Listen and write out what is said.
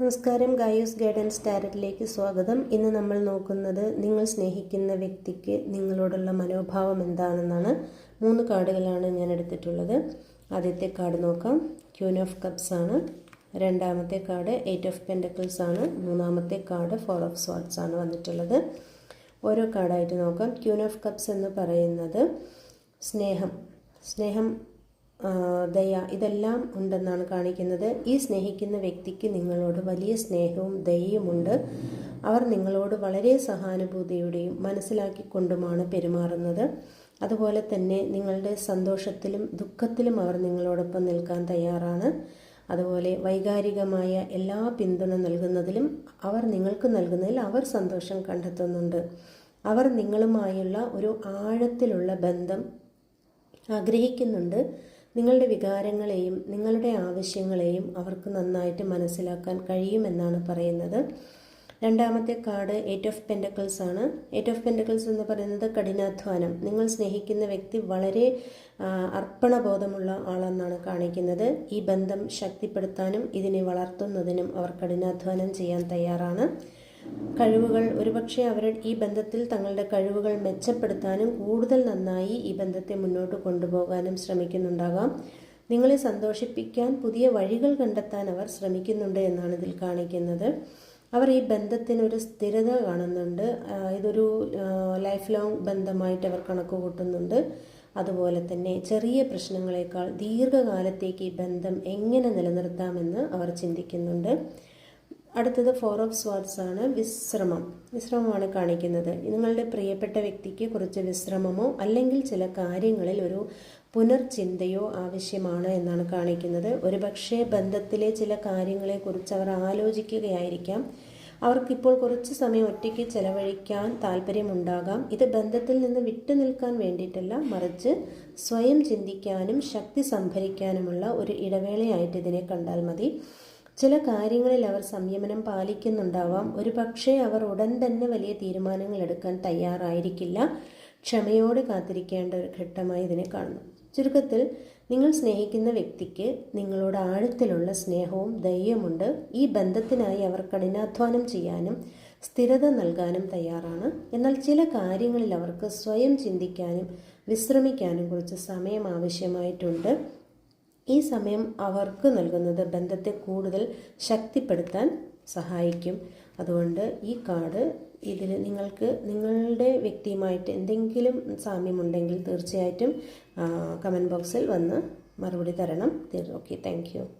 നമസ്കാരം ഗായൂസ് ഗൈഡൻസ് ടാരറ്റിലേക്ക് സ്വാഗതം. ഇന്ന് നമ്മൾ നോക്കുന്നത് നിങ്ങൾ സ്നേഹിക്കുന്ന വ്യക്തിക്ക് നിങ്ങളോടുള്ള മനോഭാവം എന്താണെന്നാണ്. മൂന്ന് കാർഡുകളാണ് ഞാൻ എടുത്തിട്ടുള്ളത്. ആദ്യത്തെ കാർഡ് നോക്കാം. ക്യൂൻ ഓഫ് കപ്സ് ആണ്. രണ്ടാമത്തെ കാർഡ് എയ്റ്റ് ഓഫ് പെൻഡക്കിൾസ് ആണ്. മൂന്നാമത്തെ കാർഡ് ഫോർ ഓഫ് സ്വാർട്സ് ആണ് വന്നിട്ടുള്ളത്. ഓരോ കാർഡായിട്ട് നോക്കാം. ക്യൂൻ ഓഫ് കപ്സ് എന്ന് പറയുന്നത് സ്നേഹം. സ്നേഹം ദയ ഇതെല്ലാം ഉണ്ടെന്നാണ് കാണിക്കുന്നത്. ഈ സ്നേഹിക്കുന്ന വ്യക്തിക്ക് നിങ്ങളോട് വലിയ സ്നേഹവും ദയയുമുണ്ട് അവർ നിങ്ങളോട് വളരെ സഹാനുഭൂതിയുടെയും മനസ്സിലാക്കിക്കൊണ്ടുമാണ് പെരുമാറുന്നത്. അതുപോലെ തന്നെ നിങ്ങളുടെ സന്തോഷത്തിലും ദുഃഖത്തിലും അവർ നിങ്ങളോടൊപ്പം നിൽക്കാൻ തയ്യാറാണ്. അതുപോലെ വൈകാരികമായ എല്ലാ പിന്തുണ നൽകുന്നതിലും അവർ നിങ്ങൾക്ക് നൽകുന്നതിൽ അവർ സന്തോഷം കണ്ടെത്തുന്നുണ്ട്. അവർ നിങ്ങളുമായുള്ള ഒരു ആഴത്തിലുള്ള ബന്ധം ആഗ്രഹിക്കുന്നുണ്ട്. നിങ്ങളുടെ വികാരങ്ങളെയും നിങ്ങളുടെ ആവശ്യങ്ങളെയും അവർക്ക് നന്നായിട്ട് മനസ്സിലാക്കാൻ കഴിയുമെന്നാണ് പറയുന്നത്. രണ്ടാമത്തെ കാർഡ് എയ്റ്റ് ഓഫ് പെൻഡക്കിൾസ് ആണ്. എയ്റ്റ് ഓഫ് പെൻഡക്കിൾസ് എന്ന് പറയുന്നത് കഠിനാധ്വാനം. നിങ്ങൾ സ്നേഹിക്കുന്ന വ്യക്തി വളരെ അർപ്പണബോധമുള്ള ആളെന്നാണ് കാണിക്കുന്നത്. ഈ ബന്ധം ശക്തിപ്പെടുത്താനും ഇതിനെ വളർത്തുന്നതിനും അവർ കഠിനാധ്വാനം ചെയ്യാൻ തയ്യാറാണ്. കഴിവുകൾ ഒരുപക്ഷെ അവർ ഈ ബന്ധത്തിൽ തങ്ങളുടെ കഴിവുകൾ മെച്ചപ്പെടുത്താനും കൂടുതൽ നന്നായി ഈ ബന്ധത്തെ മുന്നോട്ട് കൊണ്ടുപോകാനും ശ്രമിക്കുന്നുണ്ടാകാം. നിങ്ങളെ സന്തോഷിപ്പിക്കാൻ പുതിയ വഴികൾ കണ്ടെത്താൻ അവർ ശ്രമിക്കുന്നുണ്ട് എന്നാണ് ഇതിൽ കാണിക്കുന്നത്. അവർ ഈ ബന്ധത്തിനൊരു സ്ഥിരത കാണുന്നുണ്ട്. ഇതൊരു ലൈഫ് ലോങ് ബന്ധമായിട്ട് അവർ കണക്ക് കൂട്ടുന്നുണ്ട് അതുപോലെ തന്നെ ചെറിയ പ്രശ്നങ്ങളെക്കാൾ ദീർഘകാലത്തേക്ക് ഈ ബന്ധം എങ്ങനെ നിലനിർത്താമെന്ന് അവർ ചിന്തിക്കുന്നുണ്ട്. അടുത്തത് ഫോർ ഓഫ് സ്വാർട്സ് ആണ്. വിശ്രമം. വിശ്രമമാണ് കാണിക്കുന്നത്. നിങ്ങളുടെ പ്രിയപ്പെട്ട വ്യക്തിക്ക് കുറച്ച് വിശ്രമമോ അല്ലെങ്കിൽ ചില കാര്യങ്ങളിൽ ഒരു പുനർചിന്തയോ ആവശ്യമാണ് എന്നാണ് കാണിക്കുന്നത്. ഒരുപക്ഷെ ബന്ധത്തിലെ ചില കാര്യങ്ങളെക്കുറിച്ച് അവർ ആലോചിക്കുകയായിരിക്കാം. അവർക്കിപ്പോൾ കുറച്ച് സമയം ഒറ്റയ്ക്ക് ചെലവഴിക്കാൻ താല്പര്യമുണ്ടാകാം ഇത് ബന്ധത്തിൽ നിന്ന് വിട്ടു നിൽക്കാൻ വേണ്ടിയിട്ടല്ല മറിച്ച് സ്വയം ചിന്തിക്കാനും ശക്തി സംഭരിക്കാനുമുള്ള ഒരു ഇടവേളയായിട്ട് ഇതിനെ കണ്ടാൽ മതി. ചില കാര്യങ്ങളിൽ അവർ സംയമനം പാലിക്കുന്നുണ്ടാവാം. ഒരു പക്ഷേ അവർ ഉടൻ തന്നെ വലിയ തീരുമാനങ്ങൾ എടുക്കാൻ തയ്യാറായിരിക്കില്ല. ക്ഷമയോടെ കാത്തിരിക്കേണ്ട ഒരു ഘട്ടമായി ഇതിനെ കാണുന്നു. ചുരുക്കത്തിൽ നിങ്ങൾ സ്നേഹിക്കുന്ന വ്യക്തിക്ക് നിങ്ങളോട് ആഴത്തിലുള്ള സ്നേഹവും ധൈര്യമുണ്ട് ഈ ബന്ധത്തിനായി അവർ കഠിനാധ്വാനം ചെയ്യാനും സ്ഥിരത നൽകാനും തയ്യാറാണ്. എന്നാൽ ചില കാര്യങ്ങളിൽ അവർക്ക് സ്വയം ചിന്തിക്കാനും വിശ്രമിക്കാനും കുറച്ച് സമയം ആവശ്യമായിട്ടുണ്ട്. ഈ സമയം അവർക്ക് നൽകുന്നത് ബന്ധത്തെ കൂടുതൽ ശക്തിപ്പെടുത്താൻ സഹായിക്കും. അതുകൊണ്ട് ഈ കാർഡ് ഇതിൽ നിങ്ങൾക്ക് നിങ്ങളുടെ വ്യക്തിയുമായിട്ട് എന്തെങ്കിലും സാമ്യമുണ്ടെങ്കിൽ തീർച്ചയായിട്ടും കമന്റ് ബോക്സിൽ വന്ന് മറുപടി തരണം. Okay thank